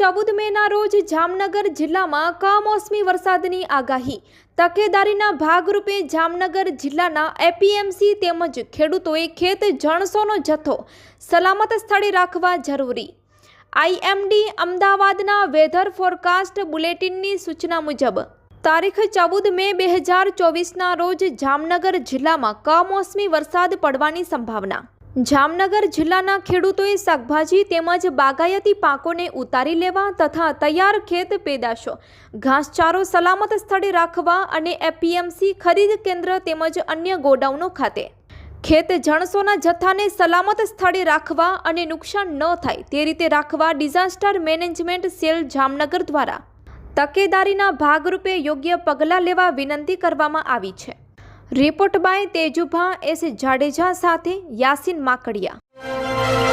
ચૌદ મેના રોજ જામનગર જિલ્લામાં કમોસમી વરસાદની આગાહી. તકેદારીના ભાગરૂપે જામનગર જિલ્લાના એપીએમસી તેમજ ખેડૂતોએ ખેત જણસોનો જથ્થો સલામત સ્થળે રાખવા જરૂરી. આઈએમડી અમદાવાદના વેધર ફોરકાસ્ટ બુલેટિનની સૂચના મુજબ, તારીખ ચૌદ મે બે હજાર ચોવીસના રોજ જામનગર જિલ્લામાં કમોસમી વરસાદ પડવાની સંભાવના જામનગર જિલ્લાના ખેડૂતોએ શાકભાજી તેમજ બાગાયતી પાકોને ઉતારી લેવા તથા તૈયાર ખેત પેદાશો, ઘાસચારો સલામત સ્થળે રાખવા અને એપીએમસી ખરીદ કેન્દ્ર તેમજ અન્ય ગોડાઉનો ખાતે. ખેત જણસોના જથ્થાને સલામત સ્થળે રાખવા અને નુકસાન ન થાય તે રીતે રાખવા ડિઝાસ્ટર મેનેજમેન્ટ સેલ જામનગર દ્વારા તકેદારીના ભાગરૂપે યોગ્ય પગલાં લેવા વિનંતી કરવામાં આવી છે. Report by Tejubha S Jadeja સાથે યાસીન માકડિયા.